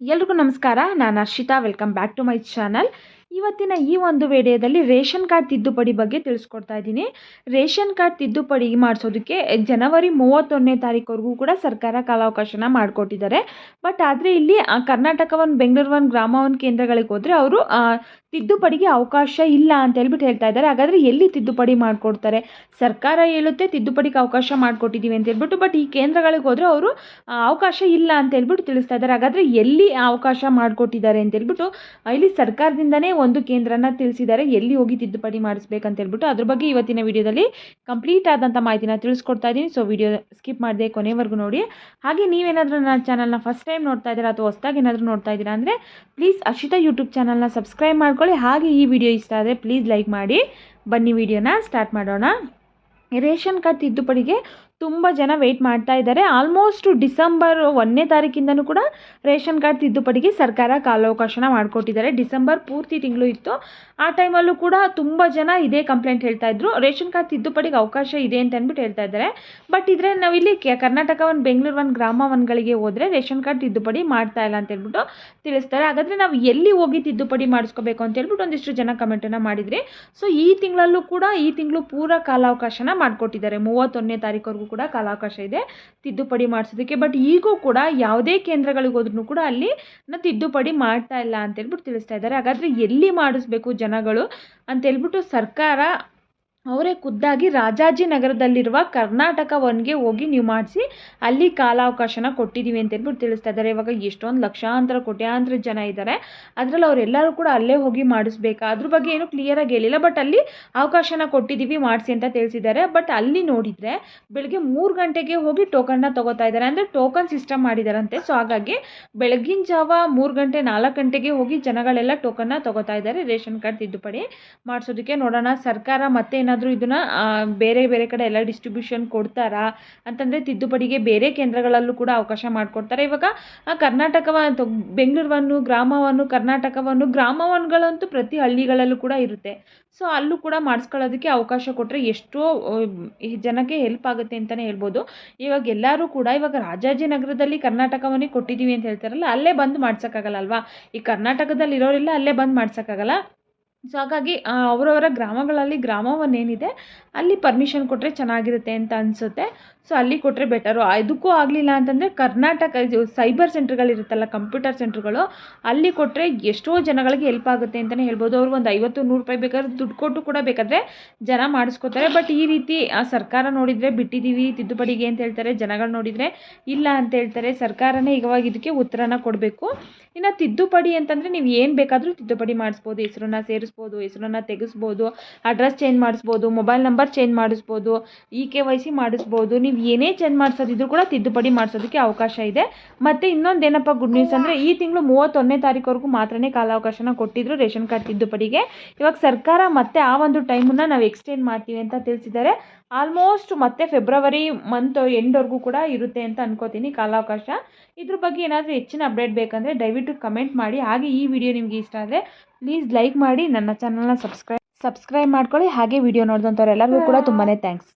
ಎಲ್ರಿಗೂ ನಮಸ್ಕಾರ. ನಾನು Harshita welcome back to my channel ಇವತ್ತಿನ ಈ ಒಂದು ವಿಡಿಯೋದಲ್ಲಿ ರೇಷನ್ ಕಾರ್ಡ್ ತಿದ್ದುಪಡಿ ಬಗ್ಗೆ ತಿಳಿಸ್ಕೊಡ್ತಾ ಇದ್ದೀನಿ. ರೇಷನ್ ಕಾರ್ಡ್ ತಿದ್ದುಪಡಿ ಮಾಡಿಸೋದಕ್ಕೆ ಜನವರಿ ಮೂವತ್ತೊಂದನೇ ತಾರೀಕುವರೆಗೂ ಕೂಡ ಸರ್ಕಾರ ಕಾಲಾವಕಾಶನ ಮಾಡಿಕೊಟ್ಟಿದ್ದಾರೆ. ಬಟ್ ಆದರೆ ಇಲ್ಲಿ ಕರ್ನಾಟಕ ಒಂದು ಬೆಂಗಳೂರು ಒಂದು ಗ್ರಾಮ ಕೇಂದ್ರಗಳಿಗೆ ಹೋದರೆ ಅವರು ತಿದ್ದುಪಡಿಗೆ ಅವಕಾಶ ಇಲ್ಲ ಅಂತ ಹೇಳ್ಬಿಟ್ಟು ಹೇಳ್ತಾ ಇದ್ದಾರೆ. ಹಾಗಾದರೆ ಎಲ್ಲಿ ತಿದ್ದುಪಡಿ ಮಾಡಿಕೊಡ್ತಾರೆ? ಸರ್ಕಾರ ಹೇಳುತ್ತೆ ತಿದ್ದುಪಡಿಗೆ ಅವಕಾಶ ಮಾಡಿಕೊಟ್ಟಿದ್ದೀವಿ ಅಂತ ಹೇಳ್ಬಿಟ್ಟು, ಬಟ್ ಈ ಕೇಂದ್ರಗಳಿಗೆ ಹೋದರೆ ಅವರು ಅವಕಾಶ ಇಲ್ಲ ಅಂತ ಹೇಳ್ಬಿಟ್ಟು ತಿಳಿಸ್ತಾ ಇದ್ದಾರೆ. ಹಾಗಾದರೆ ಎಲ್ಲಿ ಅವಕಾಶ ಮಾಡಿಕೊಟ್ಟಿದ್ದಾರೆ ಅಂತ ಹೇಳ್ಬಿಟ್ಟು ಇಲ್ಲಿ ಸರ್ಕಾರದಿಂದನೇ ಒಂದು ಕೇಂದ್ರನ ತಿಳಿಸಿದ್ದಾರೆ. ಎಲ್ಲಿ ಹೋಗಿ ತಿದ್ದುಪಡಿ ಮಾಡಿಸ್ಬೇಕಂತ ಹೇಳ್ಬಿಟ್ಟು ಅದ್ರ ಬಗ್ಗೆ ಇವತ್ತಿನ ವಿಡಿಯೋದಲ್ಲಿ ಕಂಪ್ಲೀಟ್ ಆದಂಥ ಮಾಹಿತಿನ ತಿಳಿಸ್ಕೊಡ್ತಾ ಇದ್ದೀನಿ. ಸೊ ವಿಡಿಯೋ ಸ್ಕಿಪ್ ಮಾಡದೆ ಕೊನೆವರೆಗೂ ನೋಡಿ. ಹಾಗೆ ನೀವೇನಾದರೂ ನನ್ನ ಚಾನಲ್ನ ಫಸ್ಟ್ ಟೈಮ್ ನೋಡ್ತಾ ಇದ್ದೀರಾ ಅಥವಾ ಹೊಸದಾಗಿ ಏನಾದರೂ ನೋಡ್ತಾ ಇದ್ದೀರಾ ಅಂದರೆ ಪ್ಲೀಸ್ ಅರ್ಷಿತಾ ಯೂಟ್ಯೂಬ್ ಚಾನಲ್ನ ಸಬ್ಸ್ಕ್ರೈಬ್ ಮಾಡ್ಕೊಳ್ಳಿ. ಹಾಗೆ ಈ ವಿಡಿಯೋ ಇಷ್ಟ ಆದರೆ ಪ್ಲೀಸ್ ಲೈಕ್ ಮಾಡಿ. ಬನ್ನಿ ವಿಡಿಯೋನ ಸ್ಟಾರ್ಟ್ ಮಾಡೋಣ. ರೇಷನ್ ಕಾರ್ಡ್ ತಿದ್ದುಪಡಿಗೆ ತುಂಬ ಜನ ವೆಯ್ಟ್ ಮಾಡ್ತಾ ಇದ್ದಾರೆ. ಆಲ್ಮೋಸ್ಟ್ ಡಿಸೆಂಬರ್ ಒಂದನೇ ತಾರೀಕಿಂದನೂ ಕೂಡ ರೇಷನ್ ಕಾರ್ಡ್ ತಿದ್ದುಪಡಿಗೆ ಸರ್ಕಾರ ಕಾಲಾವಕಾಶನ ಮಾಡಿಕೊಟ್ಟಿದ್ದಾರೆ. ಡಿಸೆಂಬರ್ ಪೂರ್ತಿ ತಿಂಗಳು ಇತ್ತು. ಆ ಟೈಮಲ್ಲೂ ಕೂಡ ತುಂಬ ಜನ ಇದೇ ಕಂಪ್ಲೇಂಟ್ ಹೇಳ್ತಾ ಇದ್ರು. ರೇಷನ್ ಕಾರ್ಡ್ ತಿದ್ದುಪಡಿಗೆ ಅವಕಾಶ ಇದೆ ಅಂತ ಅಂದ್ಬಿಟ್ಟು ಹೇಳ್ತಾ ಇದ್ದಾರೆ. ಬಟ್ ಇದ್ರೆ ನಾವಿಲ್ಲಿ ಕರ್ನಾಟಕ ಒಂದು ಬೆಂಗಳೂರು ಒಂದು ಗ್ರಾಮ ಒನ್ಗಳಿಗೆ ಹೋದರೆ ರೇಷನ್ ಕಾರ್ಡ್ ತಿದ್ದುಪಡಿ ಮಾಡ್ತಾ ಇಲ್ಲ ಅಂತ ಹೇಳ್ಬಿಟ್ಟು ತಿಳಿಸ್ತಾರೆ. ಹಾಗಾದರೆ ನಾವು ಎಲ್ಲಿ ಹೋಗಿ ತಿದ್ದುಪಡಿ ಮಾಡಿಸ್ಕೋಬೇಕು ಅಂತ ಹೇಳ್ಬಿಟ್ಟು ಒಂದಿಷ್ಟು ಜನ ಕಮೆಂಟನ್ನು ಮಾಡಿದ್ರಿ. ಸೊ ಈ ತಿಂಗಳಲ್ಲೂ ಕೂಡ ಈ ತಿಂಗಳು ಪೂರ ಕಾಲಾವಕಾಶನ ಮಾಡಿಕೊಟ್ಟಿದ್ದಾರೆ. ಮೂವತ್ತೊಂದನೇ ತಾರೀಕುವರೆಗೂ ಕೂಡ ಕಾಲಾವಕಾಶ ಇದೆ, ತಿದ್ದುಪಡಿ ಮಾಡಿಸೋದಕ್ಕೆ. ಬಟ್ ಈಗೂ ಕೂಡ ಯಾವುದೇ ಕೇಂದ್ರಗಳಿಗೆ ಹೋದ್ರೂ ಕೂಡ ಅಲ್ಲಿ ತಿದ್ದುಪಡಿ ಮಾಡ್ತಾ ಇಲ್ಲ ಅಂತ ಹೇಳ್ಬಿಟ್ಟು ತಿಳಿಸ್ತಾ ಇದ್ದಾರೆ. ಹಾಗಾದರೆ ಎಲ್ಲಿ ಮಾಡಿಸ್ಬೇಕು ಜನಗಳು ಅಂತ ಹೇಳ್ಬಿಟ್ಟು ಸರ್ಕಾರ ಅವರೇ ಖುದ್ದಾಗಿ ರಾಜಾಜಿನಗರದಲ್ಲಿರುವ ಕರ್ನಾಟಕ ಒನ್ಗೆ ಹೋಗಿ ನೀವು ಮಾಡಿಸಿ, ಅಲ್ಲಿ ಕಾಲಾವಕಾಶನ ಕೊಟ್ಟಿದ್ದೀವಿ ಅಂತ ಹೇಳ್ಬಿಟ್ಟು ತಿಳಿಸ್ತಾ ಇದ್ದಾರೆ. ಇವಾಗ ಎಷ್ಟೊಂದು ಲಕ್ಷಾಂತರ, ಕೋಟ್ಯಾಂತರ ಜನ ಇದ್ದಾರೆ. ಅದರಲ್ಲಿ ಅವರೆಲ್ಲರೂ ಕೂಡ ಅಲ್ಲೇ ಹೋಗಿ ಮಾಡಿಸ್ಬೇಕಾ? ಅದ್ರ ಬಗ್ಗೆ ಏನು ಕ್ಲಿಯರಾಗಿ ಹೇಳಿಲ್ಲ. ಬಟ್ ಅಲ್ಲಿ ಅವಕಾಶನ ಕೊಟ್ಟಿದ್ದೀವಿ ಮಾಡಿಸಿ ಅಂತ ತಿಳಿಸಿದ್ದಾರೆ. ಬಟ್ ಅಲ್ಲಿ ನೋಡಿದರೆ ಬೆಳಗ್ಗೆ ಮೂರು ಗಂಟೆಗೆ ಹೋಗಿ ಟೋಕನ್ನ ತಗೋತಾ ಇದ್ದಾರೆ. ಅಂದರೆ ಟೋಕನ್ ಸಿಸ್ಟಮ್ ಮಾಡಿದಾರಂತೆ. ಸೊ ಹಾಗಾಗಿ ಬೆಳಗಿನ ಜಾವ ಮೂರು ಗಂಟೆ, ನಾಲ್ಕು ಗಂಟೆಗೆ ಹೋಗಿ ಜನಗಳೆಲ್ಲ ಟೋಕನ್ನ ತಗೋತಾ ಇದ್ದಾರೆ. ರೇಷನ್ ಕಾರ್ಡ್ ತಿದ್ದುಪಡಿ ಮಾಡಿಸೋದಕ್ಕೆ ನೋಡೋಣ. ಸರ್ಕಾರ ಮತ್ತೆ ಏನಾದರೂ ಇದನ್ನು ಬೇರೆ ಬೇರೆ ಕಡೆ ಎಲ್ಲ ಡಿಸ್ಟ್ರಿಬ್ಯೂಷನ್ ಕೊಡ್ತಾರಾ ಅಂತಂದರೆ ತಿದ್ದುಪಡಿಗೆ ಬೇರೆ ಕೇಂದ್ರಗಳಲ್ಲೂ ಕೂಡ ಅವಕಾಶ ಮಾಡಿಕೊಡ್ತಾರೆ. ಇವಾಗ ಕರ್ನಾಟಕವ ಅಥವಾ ಬೆಂಗಳೂರವನ್ನು, ಗ್ರಾಮವನ್ನು, ಕರ್ನಾಟಕವನ್ನು ಗ್ರಾಮವನ್ಗಳಂತೂ ಪ್ರತಿ ಹಳ್ಳಿಗಳಲ್ಲೂ ಕೂಡ ಇರುತ್ತೆ. ಸೊ ಅಲ್ಲೂ ಕೂಡ ಮಾಡಿಸ್ಕೊಳ್ಳೋದಕ್ಕೆ ಅವಕಾಶ ಕೊಟ್ಟರೆ ಎಷ್ಟೋ ಜನಕ್ಕೆ ಹೆಲ್ಪ್ ಆಗುತ್ತೆ ಅಂತಲೇ ಹೇಳ್ಬೋದು. ಇವಾಗ ಎಲ್ಲರೂ ಕೂಡ, ಇವಾಗ ರಾಜಾಜಿನಗರದಲ್ಲಿ ಕರ್ನಾಟಕವನ್ನೇ ಕೊಟ್ಟಿದ್ದೀವಿ ಅಂತ ಹೇಳ್ತಾರಲ್ಲ, ಅಲ್ಲೇ ಬಂದು ಮಾಡ್ಸೋಕ್ಕಾಗಲ್ಲ ಅಲ್ವಾ? ಈ ಕರ್ನಾಟಕದಲ್ಲಿ ಇರೋರೆಲ್ಲ ಅಲ್ಲೇ ಬಂದು ಮಾಡ್ಸೋಕ್ಕಾಗಲ್ಲ? ಸೊ ಹಾಗಾಗಿ ಅವರವರ ಗ್ರಾಮಗಳಲ್ಲಿ ಗ್ರಾಮವನ್ನೇನಿದೆ, ಅಲ್ಲಿ ಪರ್ಮಿಷನ್ ಕೊಟ್ಟರೆ ಚೆನ್ನಾಗಿರುತ್ತೆ ಅಂತ ಅನಿಸುತ್ತೆ. ಸೊ ಅಲ್ಲಿ ಕೊಟ್ಟರೆ ಬೆಟರು ಇದಕ್ಕೂ ಆಗಲಿಲ್ಲ ಅಂತಂದರೆ ಕರ್ನಾಟಕ, ಇದು ಸೈಬರ್ ಸೆಂಟ್ರ್ಗಳಿರುತ್ತಲ್ಲ ಕಂಪ್ಯೂಟರ್ ಸೆಂಟ್ರ್ಗಳು ಅಲ್ಲಿ ಕೊಟ್ಟರೆ ಎಷ್ಟೋ ಜನಗಳಿಗೆ ಹೆಲ್ಪ್ ಆಗುತ್ತೆ ಅಂತಲೇ ಹೇಳ್ಬೋದು. ಅವರು ಒಂದು ಐವತ್ತು, ನೂರು ರೂಪಾಯಿ ಬೇಕಾದ್ರೆ ದುಡ್ಡು ಕೊಟ್ಟು ಕೂಡ ಬೇಕಾದರೆ ಜನ ಮಾಡಿಸ್ಕೋತಾರೆ. ಬಟ್ ಈ ರೀತಿ, ಆ, ಸರ್ಕಾರ ನೋಡಿದರೆ ಬಿಟ್ಟಿದ್ದೀವಿ ತಿದ್ದುಪಡಿಗೆ ಅಂತ ಹೇಳ್ತಾರೆ, ಜನಗಳು ನೋಡಿದರೆ ಇಲ್ಲ ಅಂತ ಹೇಳ್ತಾರೆ. ಸರ್ಕಾರನೇ ಇವಾಗ ಇದಕ್ಕೆ ಉತ್ತರನ ಕೊಡಬೇಕು. ಇನ್ನು ತಿದ್ದುಪಡಿ ಅಂತಂದರೆ ನೀವು ಏನು ಬೇಕಾದರೂ ತಿದ್ದುಪಡಿ ಮಾಡಿಸ್ಬೋದು, ಹೆಸರನ್ನ ಸೇರಿಸ್ಬೋದು. ಹೆಸರನ್ನ ತೆಗೆಸ್ಬೋದು ಅಡ್ರೆಸ್ ಚೇಂಜ್ ಮಾಡಿಸ್ಬೋದು ಮೊಬೈಲ್ ನಂಬರ್ ಚೇಂಜ್ ಮಾಡಿಸ್ಬೋದು ಇ ಕೆ ವೈ ಸಿ ಮಾಡಿಸ್ಬೋದು, ನೀವು ಏನೇ ಚೇಂಜ್ ಮಾಡಿಸೋದಿದ್ರು ಕೂಡ ತಿದ್ದುಪಡಿ ಮಾಡಿಸೋದಕ್ಕೆ ಅವಕಾಶ ಇದೆ. ಮತ್ತು ಇನ್ನೊಂದೇನಪ್ಪ ಗುಡ್ ನ್ಯೂಸ್ ಅಂದರೆ ಈ ತಿಂಗಳು ಮೂವತ್ತೊಂದನೇ ತಾರೀಕುವರೆಗೂ ಮಾತ್ರನೇ ಕಾಲಾವಕಾಶನ ಕೊಟ್ಟಿದ್ರು ರೇಷನ್ ಕಾರ್ಡ್ ತಿದ್ದುಪಡಿಗೆ. ಇವಾಗ ಸರ್ಕಾರ ಮತ್ತೆ ಆ ಒಂದು ಟೈಮನ್ನು ನಾವು ಎಕ್ಸ್ಟೆಂಡ್ ಮಾಡ್ತೀವಿ ಅಂತ ತಿಳಿಸಿದ್ದಾರೆ. ಆಲ್ಮೋಸ್ಟ್ ಮತ್ತೆ ಫೆಬ್ರವರಿ ಮಂತ್ ಎಂಡ್ವರೆಗೂ ಕೂಡ ಇರುತ್ತೆ ಅಂತ ಅನ್ಕೋತೀನಿ ಕಾಲಾವಕಾಶ. ಇದ್ರ ಬಗ್ಗೆ ಏನಾದರೂ ಹೆಚ್ಚಿನ ಅಪ್ಡೇಟ್ ಬೇಕಂದರೆ ದಯವಿಟ್ಟು ಕಮೆಂಟ್ ಮಾಡಿ. ಹಾಗೆ ಈ ವಿಡಿಯೋ ನಿಮಗೆ ಇಷ್ಟ ಆದರೆ ಪ್ಲೀಸ್ ಲೈಕ್ ಮಾಡಿ, ನನ್ನ ಚಾನಲ್ನ ಸಬ್ಸ್ಕ್ರೈಬ್ ಸಬ್ಸ್ಕ್ರೈಬ್ ಮಾಡ್ಕೊಳ್ಳಿ. ಹಾಗೆ ವಿಡಿಯೋ ನೋಡಿದಂಥವ್ರೆಲ್ಲರಿಗೂ ಕೂಡ ತುಂಬಾ ಥ್ಯಾಂಕ್ಸ್